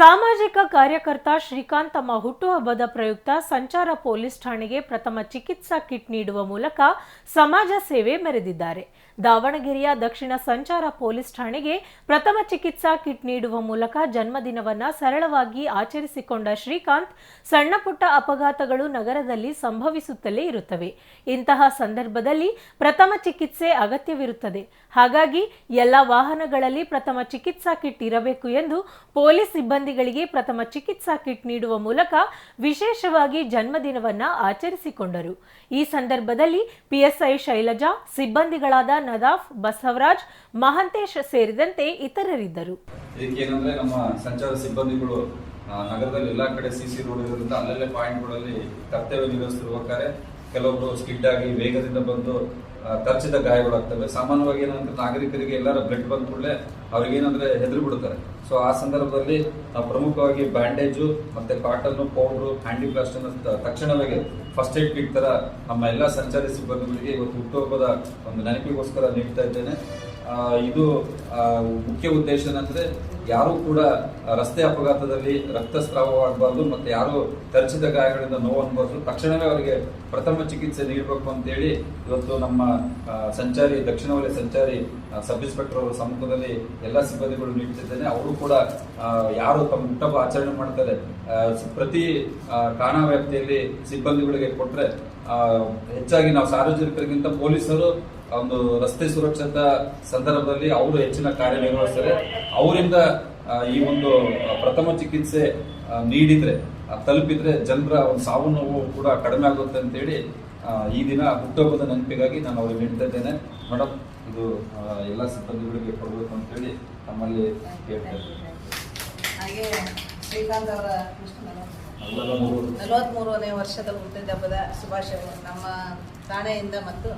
ಸಾಮಾಜಿಕ ಕಾರ್ಯಕರ್ತ ಶ್ರೀಕಾಂತ್ ತಮ್ಮ ಹುಟ್ಟುಹಬ್ಬದ ಪ್ರಯುಕ್ತ ಸಂಚಾರ ಪೊಲೀಸ್ ಠಾಣೆಗೆ ಪ್ರಥಮ ಚಿಕಿತ್ಸಾ ಕಿಟ್ ನೀಡುವ ಮೂಲಕ ಸಮಾಜ ಸೇವೆ ಮೆರೆದಿದ್ದಾರೆ. ದಾವಣಗೆರೆಯ ದಕ್ಷಿಣ ಸಂಚಾರ ಪೊಲೀಸ್ ಠಾಣೆಗೆ ಪ್ರಥಮ ಚಿಕಿತ್ಸಾ ಕಿಟ್ ನೀಡುವ ಮೂಲಕ ಜನ್ಮದಿನವನ್ನ ಸರಳವಾಗಿ ಆಚರಿಸಿಕೊಂಡ ಶ್ರೀಕಾಂತ್ ಸಣ್ಣಪುಟ್ಟ ಅಪಘಾತಗಳು ನಗರದಲ್ಲಿ ಸಂಭವಿಸುತ್ತಲೇ ಇರುತ್ತವೆ. ಇಂತಹ ಸಂದರ್ಭದಲ್ಲಿ ಪ್ರಥಮ ಚಿಕಿತ್ಸೆ ಅಗತ್ಯವಿರುತ್ತದೆ. ಹಾಗಾಗಿ ಎಲ್ಲ ವಾಹನಗಳಲ್ಲಿ ಪ್ರಥಮ ಚಿಕಿತ್ಸಾ ಕಿಟ್ ಇರಬೇಕು ಎಂದು ಪೊಲೀಸ್ ಸಿಬ್ಬಂದಿಗಳಿಗೆ ಪ್ರಥಮ ಚಿಕಿತ್ಸಾ ಕಿಟ್ ನೀಡುವ ಮೂಲಕ ವಿಶೇಷವಾಗಿ ಜನ್ಮದಿನವನ್ನ ಆಚರಿಸಿಕೊಂಡರು. ಈ ಸಂದರ್ಭದಲ್ಲಿ ಪಿಎಸ್ಐ ಶೈಲಜಾ, ಸಿಬ್ಬಂದಿಗಳಾದ ನದಾಫ್, ಬಸವರಾಜ್, ಮಹಂತೇಶ್ ಸೇರಿದಂತೆ ಇತರರಿದ್ದರು. ಇದಕ್ಕೇನಂದ್ರೆ ನಮ್ಮ ಸಂಚಾರ ಸಿಬ್ಬಂದಿಗಳು ನಗರದಲ್ಲಿ ಎಲ್ಲಾ ಕಡೆ ಸಿ ಸಿ ರೋಡ್ ಇರೋದ್ರಿಂದ ಅಲ್ಲಲ್ಲೇ ಪಾಯಿಂಟ್ಗಳಲ್ಲಿ ಕರ್ತವ್ಯ ನಿರ್ವಹಿಸ್ತಿರ್ಬೇಕಾದ್ರೆ ಕೆಲವೊಬ್ರು ಸ್ಕಿಡ್ ಆಗಿ ವೇಗದಿಂದ ಬಂದು ತರ್ಚಿದ ಗಾಯಗಳಾಗ್ತವೆ ಸಾಮಾನ್ಯವಾಗಿ ಏನಂದ್ರೆ ನಾಗರಿಕರಿಗೆ ಎಲ್ಲರ ಬ್ಲಡ್ ಬಂದ ಕೂಡಲೇ ಅವ್ರಿಗೆ ಏನಂದ್ರೆ ಹೆದರಿ ಬಿಡುತ್ತಾರೆ ಸೊ ಆ ಸಂದರ್ಭದಲ್ಲಿ ನಾವು ಪ್ರಮುಖವಾಗಿ ಬ್ಯಾಂಡೇಜು ಮತ್ತೆ ಕಾಟನ್ ಪೌಡ್ರು ಹ್ಯಾಂಡಿ ಪ್ಲಾಸ್ಟ್ ತಕ್ಷಣವಾಗಿ ಫಸ್ಟ್ ಏಡ್ ಕಿಟ್ ತರ ನಮ್ಮ ಎಲ್ಲಾ ಸಂಚಾರಿ ಸಿಬ್ಬಂದಿಗಳಿಗೆ ಇವತ್ತು ಹುಟ್ಟುಹಬ್ಬದ ಒಂದು ನೆನಪಿಗೋಸ್ಕರ ನೀಡ್ತಾ ಇದ್ದೇನೆ. ಇದು ಮುಖ್ಯ ಉದ್ದೇಶ ಏನಂದ್ರೆ ಯಾರು ಕೂಡ ರಸ್ತೆ ಅಪಘಾತದಲ್ಲಿ ರಕ್ತಸ್ರಾವವಾಗಬಾರ್ದು ಮತ್ತೆ ಯಾರು ತರಿಸಿದ ಗಾಯಗಳಿಂದ ನೋವು ಅನ್ಬಾರ್ದು. ತಕ್ಷಣವೇ ಅವರಿಗೆ ಪ್ರಥಮ ಚಿಕಿತ್ಸೆ ನೀಡಬೇಕು ಅಂತೇಳಿ ಇವತ್ತು ನಮ್ಮ ಸಂಚಾರಿ, ದಕ್ಷಿಣ ವಲಯ ಸಂಚಾರಿ ಸಬ್ ಇನ್ಸ್ಪೆಕ್ಟರ್ ಅವರ ಸಮ್ಮುಖದಲ್ಲಿ ಎಲ್ಲ ಸಿಬ್ಬಂದಿಗಳು ನೀಡುತ್ತಿದ್ದೇನೆ ಅವರು ಕೂಡ ಯಾರು ತಮ್ಮ ಹುಟ್ಟಬ್ಬ ಆಚರಣೆ ಮಾಡ್ತಾರೆ ಪ್ರತಿ ಠಾಣಾ ವ್ಯಾಪ್ತಿಯಲ್ಲಿ ಸಿಬ್ಬಂದಿಗಳಿಗೆ ಕೊಟ್ಟರೆ ಹೆಚ್ಚಾಗಿ ನಾವು ಸಾರ್ವಜನಿಕರಿಗಿಂತ ಪೊಲೀಸರು ಒಂದು ರಸ್ತೆ ಸುರಕ್ಷತಾ ಸಂದರ್ಭದಲ್ಲಿ ಅವರು ಹೆಚ್ಚಿನ ಕಾರ್ಯನಿರ್ವಹಿಸ್ತಾರೆ ಅವರಿಂದ ಈ ಒಂದು ಪ್ರಥಮ ಚಿಕಿತ್ಸೆ ನೀಡಿದ್ರೆ ತಲುಪಿದ್ರೆ ಜನರ ಒಂದು ಸಾವು ನೋವು ಕೂಡ ಕಡಿಮೆ ಆಗುತ್ತೆ ಅಂತೇಳಿ ಈ ದಿನ ಹುಟ್ಟುಹಬ್ಬದ ನೆನಪಿಗಾಗಿ ನಾನು ಅವ್ರಿಗೆ ನೀಡ್ತಾ ಇದ್ದೇನೆ ಮೇಡಮ್ ಇದು ಎಲ್ಲ ಸಿಬ್ಬಂದಿಗಳಿಗೆ ಕೊಡಬೇಕು ಅಂತೇಳಿ ನಮ್ಮಲ್ಲಿ ಕೇಳ್ತಾ ಇದ್ದೇನೆ. ಹಾಗೆ ಶ್ರೀಕಾಂತ್ ಅವರ ವರ್ಷದ ಹುಟ್ಟಿದಬ್ಬದ ಶುಭಾಶಯಗಳು ನಮ್ಮ ಠಾಣೆಯಿಂದ ಮತ್ತು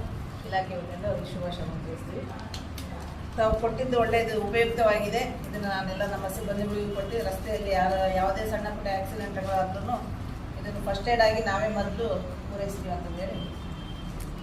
ಇಲಾಖೆ ವತಿಯಿಂದ ಅವರಿಗೆ ಶುಭಾಶಯವನ್ನು ತಿಳಿಸ್ತೀವಿ. ತಾವು ಕೊಟ್ಟಿದ್ದು ಒಳ್ಳೆಯದು, ಉಪಯುಕ್ತವಾಗಿದೆ. ಇದನ್ನು ನಾನೆಲ್ಲ ನಮ್ಮ ಸಿಬ್ಬಂದಿಗಳಿಗೂ ಕೊಟ್ಟು ರಸ್ತೆಯಲ್ಲಿ ಯಾರ, ಯಾವುದೇ ಸಣ್ಣ ಪುಟ್ಟ ಆಕ್ಸಿಡೆಂಟ್ಗಳಾದ್ರೂ ಇದನ್ನು ಫಸ್ಟ್ ಏಡ್ ಆಗಿ ನಾವೇ ಮೊದಲು ಪೂರೈಸ್ತೀವಿ ಅಂತಂದೇಳಿ.